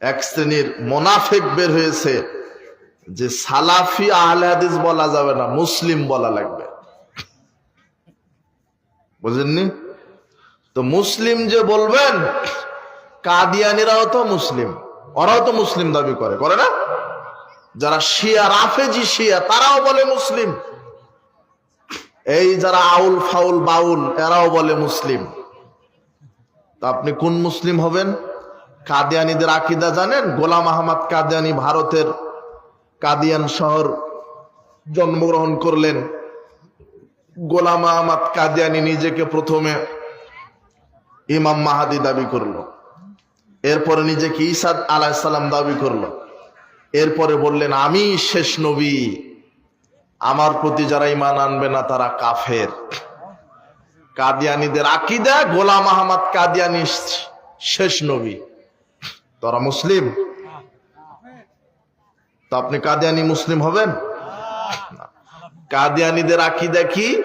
এক শ্রেণির মোনাফেক বের হয়েছে যে সালাফি আহলে হাদিস বলা যাবে না, মুসলিম বলা লাগবে। বুঝেননি? তো মুসলিম যে বলবেন, কাদিয়ানিরাও তো মুসলিম, ওরাও তো মুসলিম দাবি করে করে না? যারা শিয়া রাফেজি শিয়া, তারাও বলে মুসলিম। এই যারা আউল ফাউল বাউল, এরাও বলে মুসলিম। তা আপনি কোন মুসলিম হবেন? কাদিয়ানিদের আকিদা জানেন? গোলাম আহমদ কাদিয়ানি ভারতের কাদিয়ান শহর জন্মগ্রহণ করলেন। গোলাম আহমদ কাদিয়ানি নিজেকে প্রথমে ইমাম মাহাদি দাবি করল। এরপরে নিজেকে ইসাদ আলাহিসাল্লাম দাবি করল। এরপরে বললেন, আমি শেষ নবী। আমার প্রতি যারা ইমান আনবে না, তারা কাফের। কাদিয়ানিদের আকিদা গোলাম আহমদ কাদিয়ানি শেষ নবী। তারা মুসলিম? তো আপনি কাদিয়ানি মুসলিম হবেন? কাদিয়ানিদের আকিদা কি?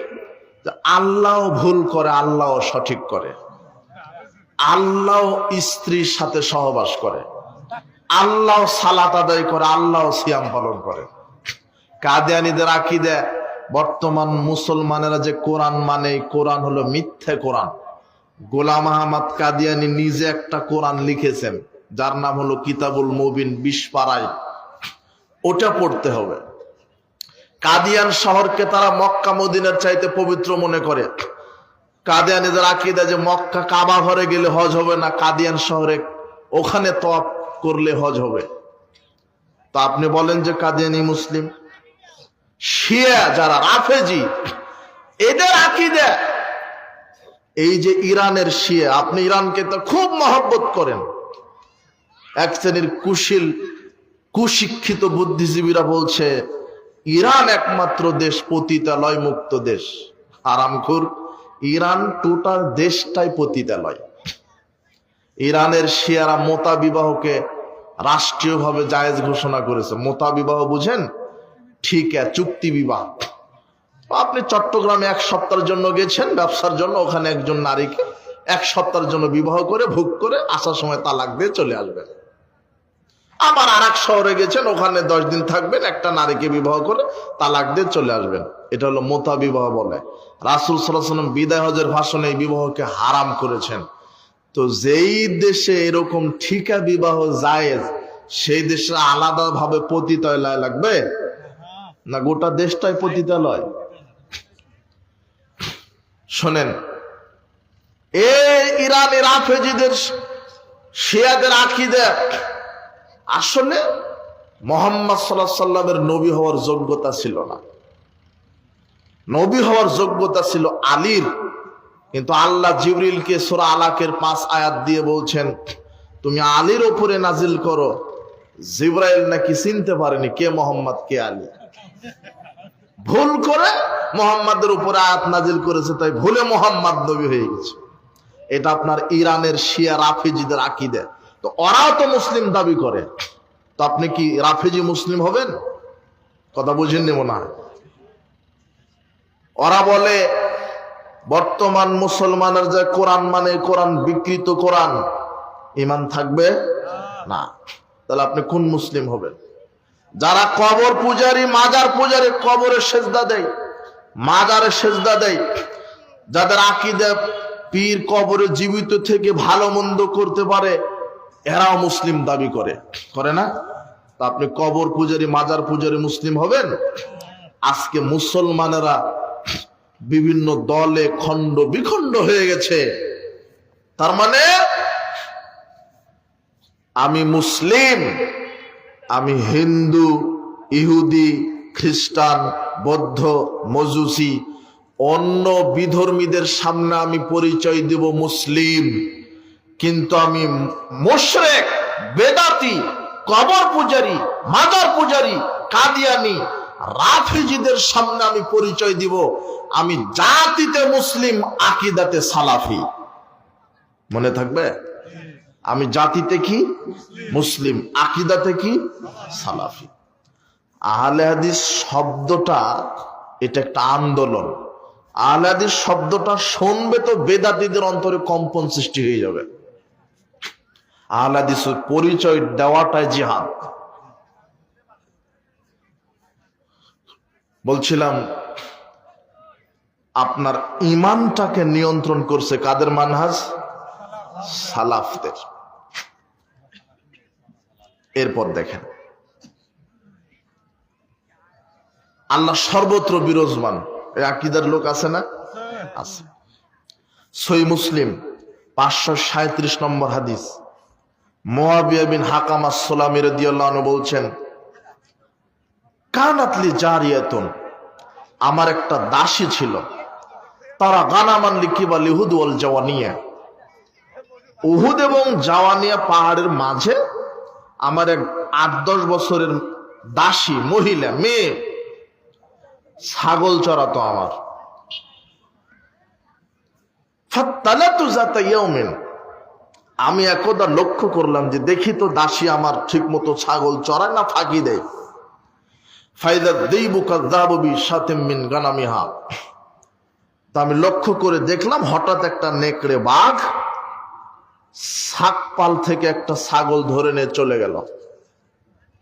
যে আল্লাহ ভুল করে, আল্লাহ সঠিক করে। আল্লাহ স্ত্রীর সাথে সহবাস করে। আল্লাহ সালাত আদায় করে, আল্লাহ সিয়াম পালন করে। কাদিয়ানিদের আকি আকিদা, বর্তমান মুসলমানেরা যে কোরআন মানে কোরআন হলো মিথ্যে কোরআন। গোলাম আহমদ কাদিয়ানি নিজে একটা কোরআন লিখেছেন। যার নাম হলো কিতাবুল মুবিন বিশ পাড়ায়। ওটা পড়তে হবে। কাদিয়ান শহরকে তারা মক্কা মদিনার চাইতে পবিত্র মনে করে। কাদিয়ানিদের আকিদা যে মক্কা কাবা ঘরে গেলে হজ হবে না, কাদিয়ান শহরে ওখানে তপ করলে হজ হবে। তা আপনি বলেন যে কাদিয়ানি মুসলিম? শিয়া যারা, রাফেজি, এদের আকিদা এই যে ইরানের শিয়া। আপনি ইরানকে তো খুব মহব্বত করেন। এক শ্রেণির কুশীল, কুশিক্ষিত বুদ্ধিজীবীরা বলছে, ইরান একমাত্র দেশ পতিতালয় মুক্ত দেশ। আরামখুর ইরান টোটাল দেশটাই পতিতালয়। ইরানের শিয়ারা মোতা বিবাহকে রাষ্ট্রীয়ভাবে জায়েজ ঘোষণা করেছে। মোতা বিবাহ বুঝেন? ঠিক আছে, চুক্তি বিবাহ। আপনি চট্টগ্রামে এক সপ্তাহের জন্য গেছেন, ব্যবসার জন্য, ওখানে একজন নারীকে এক সপ্তাহের জন্য বিবাহ করে, ভোগ করে, আসার সময় তালাক দিয়ে চলে আসবেন। আবার আর শহরে গেছেন, ওখানে দশ দিন থাকবেন, একটা নারীকে বিবাহ করে তালাক দিয়ে চলে আসবেন। এটা হলো মোতা বিবাহ বলে। রাসুল সাল্লাম বিদায় হজের ভাষণে এই বিবাহকে হারাম করেছেন। তো যেই দেশে এরকম ঠিকা বিবাহ জায়েজ, সেই দেশে আলাদা ভাবে পতিতালয় লাগবে? না গোটা দেশটাই পতিতালয়? শোনেন, এই ইরানের আফেজিদের শিয়াদের আকিদের আসলে মোহাম্মদ সাল্লাহ সাল্লামের নবী হওয়ার যোগ্যতা ছিল না। নবী হওয়ার যোগ্যতা ছিল আলীর। কিন্তু আল্লাহ জিবরিলকে সোরা আলাকের পাঁচ আয়াত দিয়ে বলছেন, তুমি আলীর ওপরে নাজিল করো। জিব্রাইল নাকি চিনতে পারেনি কে মোহাম্মদ, কে আলী? ভুল করে মোহাম্মদের উপরে আয়াত নাজিল করেছে, তাই ভুলে মোহাম্মদ নবী হয়ে গেছে। এটা আপনার ইরানের শিয়া রাফিজিদের আকিদে। তো ওরাও তো মুসলিম দাবি করে। তো আপনি কি রাফেজি মুসলিম হবেন? কথা বুঝে নেব না। ওরা বলে, বর্তমান মুসলমানের যে কোরআন মানে কোরআন বিকৃত কোরআন ইমান থাকবে না। তাহলে আপনি কোন মুসলিম হবেন? যারা কবর পূজারি, মাজার পূজারি কবরের সেজদা দেয়, মাজারে সেজদা দেয়, যাদের আকিদে পীর কবরে জীবিত থেকে ভালো মন্দ করতে পারে এরাও মুসলিম দাবি করে। করে না? তা আপনি কবর পূজারি, মাজার পূজারি মুসলিম হবেন? আজকে মুসলমানেরা বিভিন্ন দলে খণ্ড বিখণ্ড হয়ে গেছে। তার মানে আমি মুসলিম, আমি হিন্দু, ইহুদি, খ্রিস্টান, বৌদ্ধ, মজুসি, অন্য বিধর্মীদের সামনে আমি পরিচয় দেব মুসলিম। কিন্তু আমি মোশরেক, বেদাতি, কবর পূজারি মাজার পূজারি, কাদিয়ানি, রাফিজিদের সামনে আমি পরিচয় দিব। আমি জাতিতে মুসলিম, আকিদাতে সালাফি। মনে থাকবে? আমি জাতিতে কি? মুসলিম, আকিদাতে কি? সালাফি। আহলে হাদিস শব্দটা, এটা একটা আন্দোলন। আহলে হাদিস শব্দটা শুনবে তো বেদাতিদের অন্তরে কম্পন সৃষ্টি হয়ে যাবে। আহলাদিসের পরিচয় দেওয়াটাই জিহাদ। বলছিলাম, আপনার ইমানটাকে নিয়ন্ত্রণ করছে কাদের মানহাজ? সালাফদের। এরপর দেখেন। আল্লাহ সর্বত্র বিরাজমান। আকিদার লোক আছে না? আছে। সই মুসলিম, পাঁচশো সাঁত্রিশ নম্বর হাদিস। মোয়াবিয়া বিন হাকাম আসসালামি রাদিয়াল্লাহু আনহু বলছেন কানাতলি জারিয়াতুন। আমার একটা দাসী ছিল, তারা গানামান লিখিবা লিহুদ ওয়াল জাওয়ানিয়া। উহুদ এবং জাওয়ানিয়া পাহাড়ের মাঝে আমার এক আট দশ বছরের দাসী, মহিলা, মেয়ে, ছাগল চড়াতো আমার। ফাত্তালাতু যাতা ইয়াউমিন আমি একদা লক্ষ্য করলাম যে দেখি তো দাসী আমার ঠিক মতো ছাগল চড়ায় না, ফাঁকি দেয়। ফাইদা দেইবু কাযাবুবি সাতিম মিন গানামিহা। তা আমি লক্ষ্য করে দেখলাম হঠাৎ একটা নেকড়ে বাঘ শাকপাল থেকে একটা ছাগল ধরে নিয়ে চলে গেল।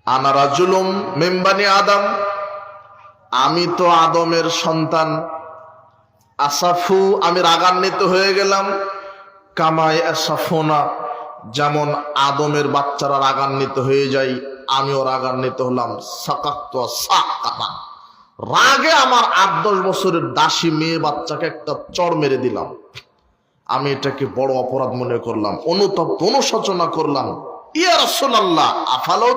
আনারা জুলুম মেম্বানি আদম। আমি তো আদমের সন্তান। আসাফু, আমি রাগান্বিত হয়ে গেলাম। কামাই আসাফোনা যেমন আদমের বাচ্চারা রাগান্বিত হয়ে যায়, আমিও রাগান্বিত হলাম। রাগে আমার আট দশ বছরের দাসী মেয়ে বাচ্চাকে একটা চড় মেরে দিলাম। আমি এটাকে বড় অপরাধ মনে করলাম, অনুতপ্ত, অনুশোচনা করলাম। ইয়া রাসূলুল্লাহ আফালাও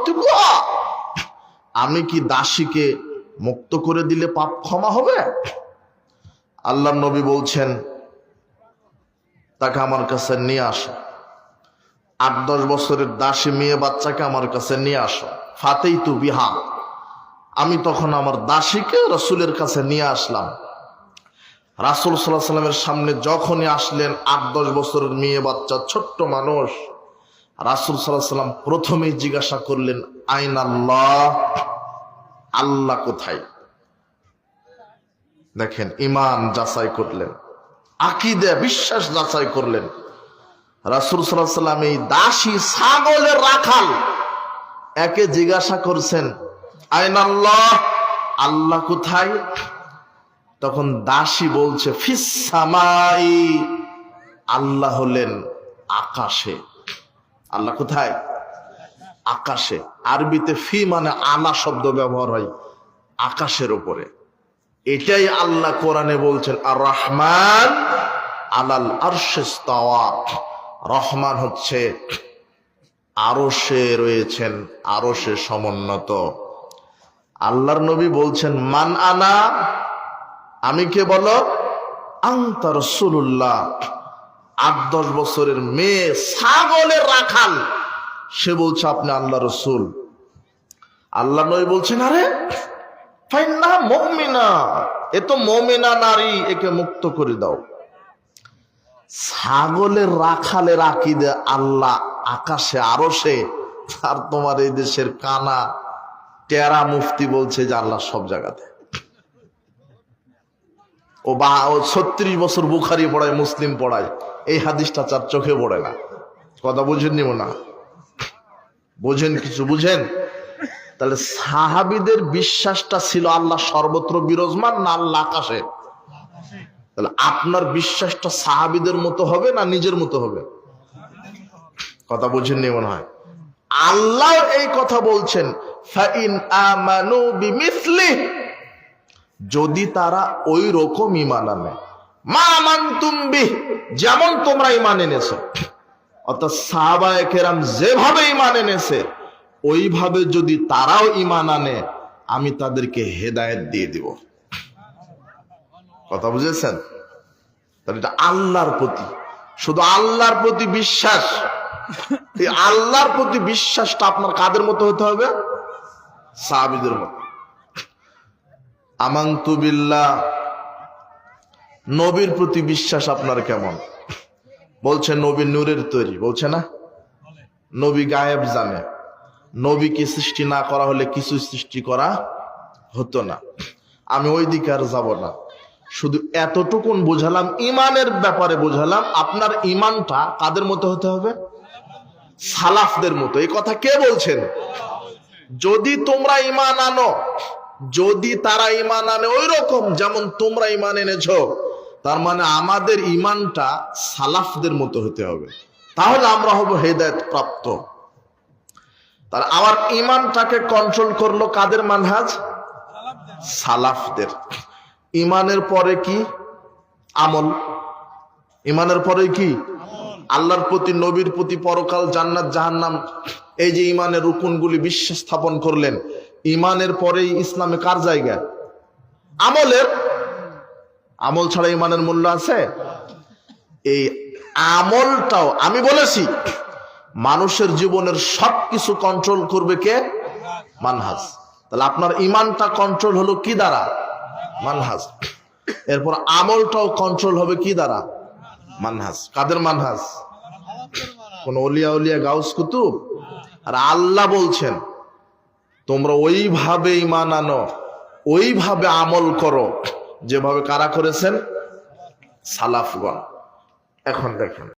আমি কি দাসীকে মুক্ত করে দিলে পাপ ক্ষমা হবে? আল্লাহ নবী বলছেন তাকে আমার কাছে নিয়ে আসো। আট, দশ বছরের দাসী মেয়ে বাচ্চাকে আমার কাছে নিয়ে আসো। ফাতেই তু বিহা। আমি তখন আমার দাসীকে রসুলের কাছে নিয়ে আসলাম। রাসুল সাল্লাহ সাল্লামের সামনে যখনই আসলেন আট, দশ বছরের মেয়ে বাচ্চা, ছোট্ট মানুষ, রাসুল সাল্লাহ সাল্লাম প্রথমেই জিজ্ঞাসা করলেন আইন আল্লাহ আল্লাহ কোথায়? দেখেন ইমান যাচাই করলেন। আকিদে বিশ্বাস যাচাই করলেন। রাসুল সাল্লাম এই দাসী ছাগলের রাখাল একে জিজ্ঞাসা করছেন আইন আল্লাহ আল্লাহ কোথায়? তখন দাসী বলছে ফিসামাই আল্লাহ হলেন আকাশে। আল্লাহ কোথায়? আকাশে। আরবিতে ফি মানে আলা শব্দ ব্যবহার হয়, আকাশের উপরে। এটাই আল্লাহ কোরআনে বলছেন আর রহমান আলাল আরশেস্তাওয়া রহমান হচ্ছে আরও সে রয়েছেন আরও সে সমুন্নত। আল্লাহর নবী বলছেন, মান আনা, আমি কে বলো? আংতা রসুল্লাহ আট, দশ বছরের মেয়ে ছাগলের রাখাল, সে বলছে, আপনি আল্লাহ রসুল। আল্লাহ নবী বলছেন, আরে মমিনা, এ তো মমিনা নারী, একে মুক্ত করে দাও। ছাগলের রাখালের আকিদে আল্লাহ আকাশে আরও সে আর তোমার এই দেশের কানা, টেরা মুফতি বলছে যে আল্লাহ সব জায়গাতে। ও বা, ও ছত্রিশ বছর বুখারি পড়ায়, মুসলিম পড়ায়, এই হাদিসটা চার চোখে পড়ে না। কথা বুঝেন নিব না বুঝেন কিছু বুঝেন? তাহলে সাহাবিদের বিশ্বাসটা ছিল আল্লাহ সর্বত্র বিরাজমান না আল্লাহ আকাশে? তাহলে আপনার বিশ্বাসটা সাহাবিদের মতো হবে না নিজের মতো হবে? কথা বুঝেন নি মনে হয়। আল্লাহ এই কথা বলছেন যদি তারা ওই রকম ইমান আনে। মা মানতুম বিহ, যেমন তোমরা ইমান এনেছো। অর্থাৎ সাহাবায়ে কেরাম যেভাবে ইমান এনেছে ওইভাবে যদি তারাও ইমান আনে, আমি তাদেরকে হেদায়েত দিয়ে দিব। কথা বুঝেছেন? তাহলে এটা আল্লাহর প্রতি। শুধু আল্লাহর প্রতি বিশ্বাস। আল্লাহর প্রতি বিশ্বাসটা আপনার কাদের মতো হতে হবে? সাহাবিদের মতো। আমান্তু বিল্লাহ, নবীর প্রতি বিশ্বাস আপনার কেমন? বলছে নবী নূরের তৈরি, বলছে না? নবী গায়েব জানে। নবীকে সৃষ্টি না করা হলে কিছু সৃষ্টি করা হতো না। আমি ওই দিকে আর যাব না। শুধু এতটুকুন বোঝালাম, ইমানের ব্যাপারে বোঝালাম, আপনার ইমানটা কাদের মতো হতে হবে? সালাফদের মতো। এই কথা কে বলছেন? যদি তোমরা ইমান আনো, যদি তারা ইমান আনে ওই রকম যেমন তোমরা ইমান এনেছ, তার মানে আমাদের ইমানটা সালাফদের মতো হতে হবে। তাহলে আমরা হব হেদায়ত প্রাপ্ত। তার আমার ইমানটাকে কন্ট্রোল করল কাদের মানহাজ? সালাফদের। ইমানের পরে কি? আমল। ইমানের পরে কি? আল্লাহর প্রতি, নবীর প্রতি পরকাল জান্নাত, জাহান্নাম, এই যে ইমানের রুকুনগুলি বিশ্বাস স্থাপন করলেন ইমানের পরেই ইসলামে কার জায়গা? আমলের। আমল ছাড়া ইমানের মূল্য আছে? এই আমলটাও, আমি বলেছি মানুষের জীবনের সব কিছু কন্ট্রোল করবে কে? মানহাজ। তাহলে আপনার ইমানটা কন্ট্রোল হলো কি দ্বারা? মানহাজ। এরপর আমলটাও কন্ট্রোল হবে কি দ্বারা? মানহাজ। কাদের মানহাজ? কোন অলিয়া অলিয়া গাউস কুতুব? আর আল্লাহ বলছেন, তোমরা ওইভাবে ইমান আনো, ওইভাবে আমল করো। যেভাবে কারা করেছেন? সালাফগণ। এখন দেখেন।